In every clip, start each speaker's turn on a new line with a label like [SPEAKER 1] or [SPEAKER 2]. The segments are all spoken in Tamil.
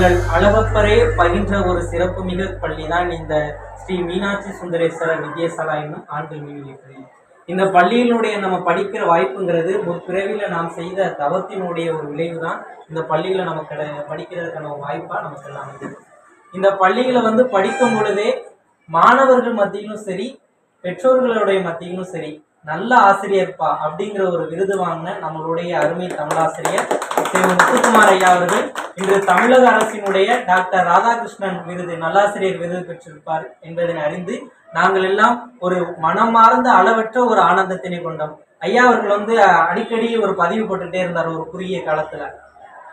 [SPEAKER 1] வள்ளல் அளவப்பரே பயின்ற ஒரு சிறப்புமிக பள்ளி தான் இந்த ஸ்ரீ மீனாட்சி சுந்தரேஸ்வரர் வித்யாசாலா என்னும் ஆண்கள் மேல்நிலைப் பள்ளி. இந்த பள்ளியினுடைய நம்ம படிக்கிற வாய்ப்புங்கிறது முற்பிறவியில் நாம் செய்த தவத்தினுடைய ஒரு விளைவு தான் இந்த பள்ளிகளை நமக்கு படிக்கிறதுக்கான ஒரு வாய்ப்பாக நமக்கு எல்லாம் அமைஞ்சது இந்த பள்ளிகளை வந்து படிக்கும் பொழுதே மாணவர்கள் மத்தியிலும் சரி பெற்றோர்களுடைய மத்தியிலும் சரி நல்ல ஆசிரியர்ப்பா அப்படிங்கிற ஒரு விருது வாங்கின நம்மளுடைய அருமை தமிழாசிரியர் ஸ்ரீ முத்துக்குமார் ஐயா அவர்கள் இன்று தமிழக அரசினுடைய டாக்டர் ராதாகிருஷ்ணன் விருது நல்லாசிரியர் விருது பெற்றிருப்பார் என்பதனை அறிந்து நாங்கள் எல்லாம் ஒரு மனமார்ந்த அளவற்ற ஒரு ஆனந்தத்தினை கொண்டோம். ஐயா அவர்கள் வந்து அடிக்கடி ஒரு பதிவு போட்டுட்டே இருந்தார் ஒரு குறுகிய காலத்துல.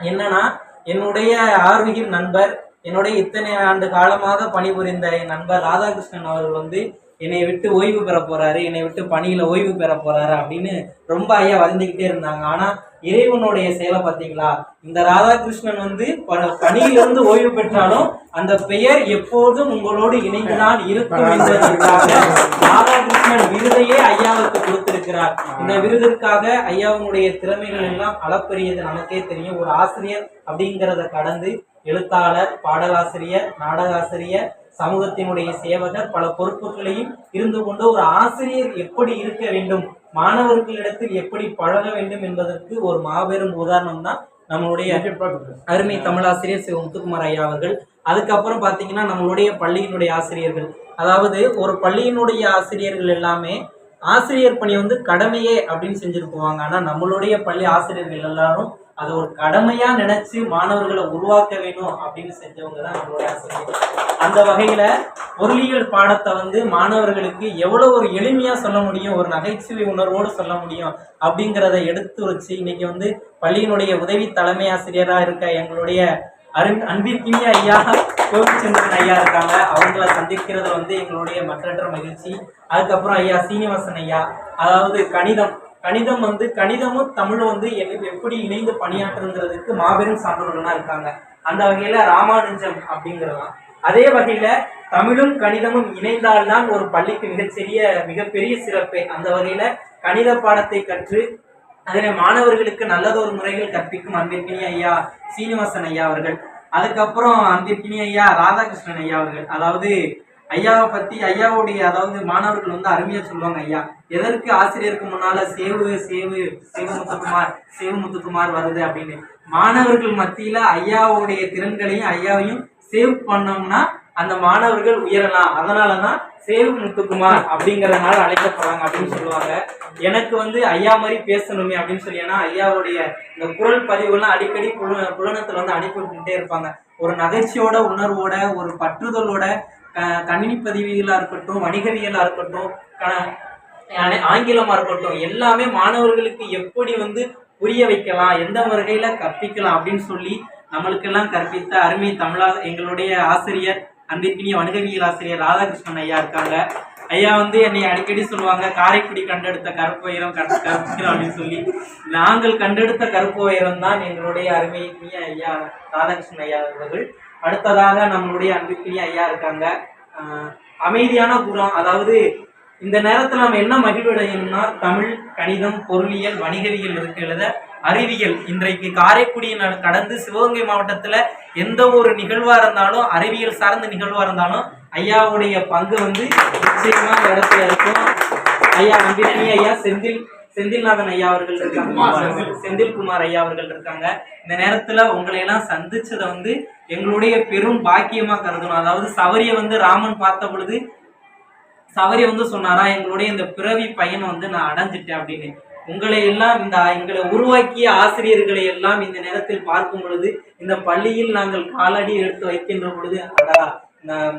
[SPEAKER 1] என்னன்னா என்னுடைய ஆர்வியின் நண்பர் என்னுடைய இத்தனை ஆண்டு காலமாக பணிபுரிந்த என் நண்பர் ராதாகிருஷ்ணன் அவர்கள் வந்து என்னை விட்டு ஓய்வு பெற போறாரு என்னை விட்டு பணியில ஓய்வு பெற போறாரு அப்படின்னு ரொம்ப ஐயா வருந்திக்கிட்டே இருந்தாங்க. ஆனா இறைவனுடைய செயலை பார்த்தீங்களா? இந்த ராதாகிருஷ்ணன் வந்து பணியிலிருந்து ஓய்வு பெற்றாலும் அந்த பெயர் எப்போதும் உங்களோடு இணைந்துதான் இருக்கும் என்பதற்காக ராதாகிருஷ்ணன் விருதையே ஐயாவுக்கு கொடுத்திருக்கிறார். இந்த விருதிற்காக ஐயாவுடைய திறமைகள் எல்லாம் அளப்பரியது நமக்கே தெரியும். ஒரு ஆசிரியர் அப்படிங்கிறத கடந்து எழுத்தாளர் பாடலாசிரியர் நாடகாசிரியர் சமூகத்தினுடைய சேவகர் பல பொறுப்புகளையும் இருந்து கொண்டு ஒரு ஆசிரியர் எப்படி இருக்க வேண்டும் மாணவர்களிடத்தில் எப்படி பழக வேண்டும் என்பதற்கு ஒரு மாபெரும் உதாரணம் தான் நம்மளுடைய அருமை தமிழாசிரியர் சிவ முத்துக்குமார் ஐயா அவர்கள். அதுக்கப்புறம் பார்த்தீங்கன்னா நம்மளுடைய பள்ளியினுடைய ஆசிரியர்கள். அதாவது ஒரு பள்ளியினுடைய ஆசிரியர்கள் எல்லாமே ஆசிரியர் பணி வந்து கடமையே அப்படின்னு செஞ்சுட்டு போவாங்க ஆனா நம்மளுடைய பள்ளி ஆசிரியர்கள் எல்லாரும் அதை ஒரு கடமையா நினைச்சு மாணவர்களை உருவாக்க வேணும் அப்படின்னு செஞ்சவங்க தான் நம்மளோட ஆசிரியர். அந்த வகையில பொருளியல் பாடத்தை வந்து மாணவர்களுக்கு எவ்வளவு ஒரு எளிமையா சொல்ல முடியும் ஒரு நகைச்சுவை உணர்வோடு சொல்ல முடியும் அப்படிங்கிறத எடுத்து வச்சு இன்னைக்கு வந்து பள்ளியினுடைய உதவி தலைமை ஆசிரியரா இருக்க எங்களுடைய அரு அன்பிற்கினிய ஐயா கோவிச்சந்திரன் ஐயா இருக்காங்க. அவங்கள சந்திக்கிறது வந்து எங்களுடைய மற்றற்ற மகிழ்ச்சி. அதுக்கப்புறம் ஐயா சீனிவாசன் ஐயா. அதாவது கணிதம் கணிதம் வந்து கணிதமும் தமிழும் வந்து எப்படி இணைந்து பணியாற்றுங்கிறதுக்கு மாபெரும் சான்றோர்களா இருக்காங்க. அந்த வகையில ராமானுஜம் அப்படிங்கிறதான் அதே வகையில தமிழும் கணிதமும் இணைந்தால்தான் ஒரு பள்ளிக்கு மிகச்சிறிய மிகப்பெரிய சிறப்பு. அந்த வகையில கணித பாடத்தை கற்று அதனை மாணவர்களுக்கு நல்லதொரு முறைகள் கற்பிக்கும் அன்பிற்கினி ஐயா சீனிவாசன் ஐயா அவர்கள். அதுக்கப்புறம் அன்பிற்கினி ஐயா ராதாகிருஷ்ணன் ஐயா அவர்கள். அதாவது ஐயாவை பத்தி ஐயாவுடைய அதாவது மாணவர்கள் வந்து அருமையா சொல்லுவாங்க ஐயா. எதற்கு ஆசிரியருக்கு முன்னால சேவு சேவு சேவு முத்துக்குமார் சேவு முத்துக்குமார் வருது அப்படின்னு. மாணவர்கள் மத்தியில ஐயாவுடைய திறன்களையும் ஐயாவையும் சேவ் பண்ணோம்னா அந்த மாணவர்கள் உயரலாம். அதனாலதான் சேவு முத்துக்குமார் அப்படிங்கிறதுனால அழைக்கப்படுறாங்க அப்படின்னு சொல்லுவாங்க. எனக்கு வந்து ஐயா மாதிரி பேசணுமே அப்படின்னு சொல்லி ஏன்னா ஐயாவுடைய இந்த குரல் பதிவுலாம் அடிக்கடி புல புலனத்துல வந்து அனுப்பி விட்டுட்டே இருப்பாங்க. ஒரு நகைச்சியோட உணர்வோட ஒரு பற்றுதலோட கணினி பதிவுகளாக இருக்கட்டும் வணிகவியலாக இருக்கட்டும் க- இருக்கட்டும் எல்லாமே மாணவர்களுக்கு எப்படி வந்து புரிய வைக்கலாம் எந்த வகையில் கற்பிக்கலாம் அப்படின்னு சொல்லி நம்மளுக்கெல்லாம் கற்பித்த அருமை தமிழா எங்களுடைய ஆசிரியர் அன்பிற்கினிய வணிகவியல் ஆசிரியர் ராதாகிருஷ்ணன் ஐயா இருக்காங்க. ஐயா வந்து என்னை அடிக்கடி சொல்லுவாங்க காரைக்குடி கண்டெடுத்த கருப்பு உயரம் கற்பிக்கலாம் அப்படின்னு சொல்லி. நாங்கள் கண்டெடுத்த கருப்பு உயரம் தான் எங்களுடைய அருமை ஐயா ராதாகிருஷ்ணன் ஐயா அவர்கள். அடுத்ததாக நம்மளுடைய அன்பிற்கினிய ஐயா இருக்காங்க. அமைதியான குரம் அதாவது இந்த நேரத்தில் நம்ம என்ன மகிழ்வடையணும்னா தமிழ் கணிதம் பொருளியல் வணிகவியல் இருக்கிறத அறிவியல். இன்றைக்கு காரைக்குடி கடந்து சிவகங்கை மாவட்டத்தில் எந்த ஒரு நிகழ்வாக இருந்தாலும் அறிவியல் சார்ந்த நிகழ்வாக இருந்தாலும் ஐயாவுடைய பங்கு வந்து நிச்சயமாக இடத்துல இருக்கும். ஐயா நம்பிக்கை ஐயா செந்தில் செந்தில்நாதன் ஐயா அவர்கள் இருக்காங்க. செந்தில்குமார் ஐயா அவர்கள் இருக்காங்க. இந்த நேரத்துல உங்களை எல்லாம் சந்திச்சதை வந்து எங்களுடைய பெரும் பாக்கியமா கருதணும். அதாவது சவரிய வந்து ராமன் பார்த்த பொழுது சவரி வந்து சொன்னாரா எங்களுடைய இந்த பிறவி பையனை வந்து நான் அடைஞ்சிட்டேன் அப்படின்னு. உங்களை எல்லாம் இந்த எங்களை உருவாக்கிய ஆசிரியர்களை எல்லாம் இந்த நேரத்தில் பார்க்கும் பொழுது இந்த பள்ளியில் நாங்கள் காலடி எடுத்து வைக்கின்ற பொழுது அடா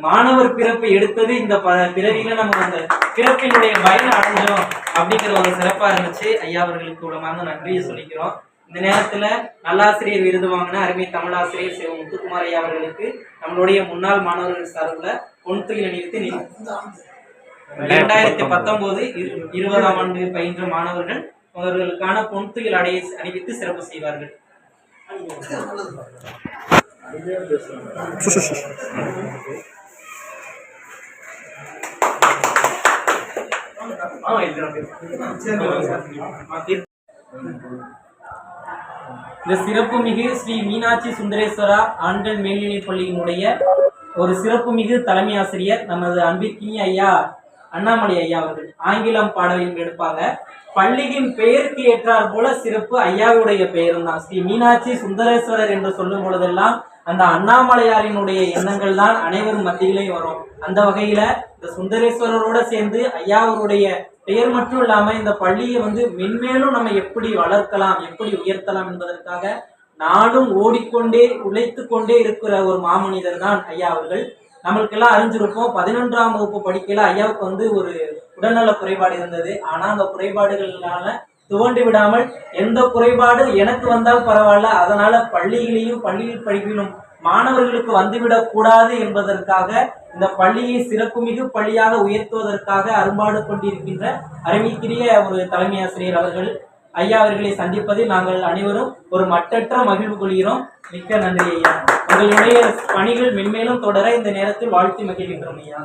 [SPEAKER 1] மாணவர் பிறப்பு எடுத்தது இந்த ப- பிறவியில நம்ம அந்த பிறப்பினுடைய பயனை அடைஞ்சோம் அப்படிங்கிற ஒரு சிறப்பா இருந்துச்சு. ஐயா அவர்களுக்கு உடமார்ந்த நன்றியை சொல்லிக்கிறோம். இந்த நேரத்துல நல்லாசிரியர் விருது வாங்கின அருமை தமிழாசிரியர் சிவ முத்துக்குமார் ஐயா அவர்களுக்கு நம்மளுடைய முன்னாள் மாணவர்கள் சார்பில் பொன்துயில் அணிவித்து இரண்டாயிரத்தி பத்தொன்பது இரு- இருபதாம் ஆண்டு பயின்ற மாணவர்கள் அவர்களுக்கான பொன்துயில் அடைய அணிவித்து சிறப்பு செய்வார்கள். இந்த சிறப்புமிகு ஸ்ரீ மீனாட்சி சுந்தரேஸ்வரா ஆண்கள் மேல்நிலைப் பள்ளியினுடைய ஒரு சிறப்புமிகு தலைமை ஆசிரியர் நமது அன்பிற்கினி ஐயா அண்ணாமலை ஐயா அவர்கள். ஆங்கிலம் பாடலையும் எடுப்பாங்க. பள்ளியின் பெயருக்கு ஏற்றார் போல சிறப்பு ஐயாவுடைய பெயரும் தான் ஸ்ரீ மீனாட்சி சுந்தரேஸ்வரர் என்று சொல்லும் பொழுதெல்லாம் அந்த அண்ணாமலையாரினுடைய எண்ணங்கள் தான் அனைவரும் மத்தியிலையும் வரும். அந்த வகையில இந்த சுந்தரேஸ்வரரோட சேர்ந்து ஐயாவருடைய பெயர் மட்டும் இல்லாம இந்த பள்ளியை வந்து மென்மேலும் நம்ம எப்படி வளர்க்கலாம் எப்படி உயர்த்தலாம் என்பதற்காக நாடும் ஓடிக்கொண்டே உழைத்து கொண்டே இருக்கிற ஒரு மாமனிதர் தான் ஐயா அவர்கள். நம்மளுக்கெல்லாம் அறிஞ்சிருப்போம். பதினொன்றாம் வகுப்பு படிக்கல ஐயாவுக்கு வந்து ஒரு உடல்நல குறைபாடு இருந்தது. ஆனால் அந்த குறைபாடுகளால துவண்டு விடாமல் எந்த குறைபாடு எனக்கு வந்தால் பரவாயில்ல. அதனால பள்ளியிலையும் பள்ளியில் படிப்பிலும் மாணவர்களுக்கு வந்துவிடக் கூடாது என்பதற்காக இந்த பள்ளியை சிறப்புமிகு பள்ளியாக உயர்த்துவதற்காக அரும்பாடு கொண்டிருக்கின்ற அறிவிக்கிரிய ஒரு தலைமை ஆசிரியர் அவர்கள் ஐயா அவர்களை சந்திப்பதில் நாங்கள் அனைவரும் ஒரு மட்டற்ற மகிழ்வு கொள்கிறோம். மிக்க நன்றி ஐயா. உங்களுடைய பணிகள் மென்மேலும் தொடர இந்த நேரத்தில் வாழ்த்தி மகிழ்கின்றோம் ஐயா.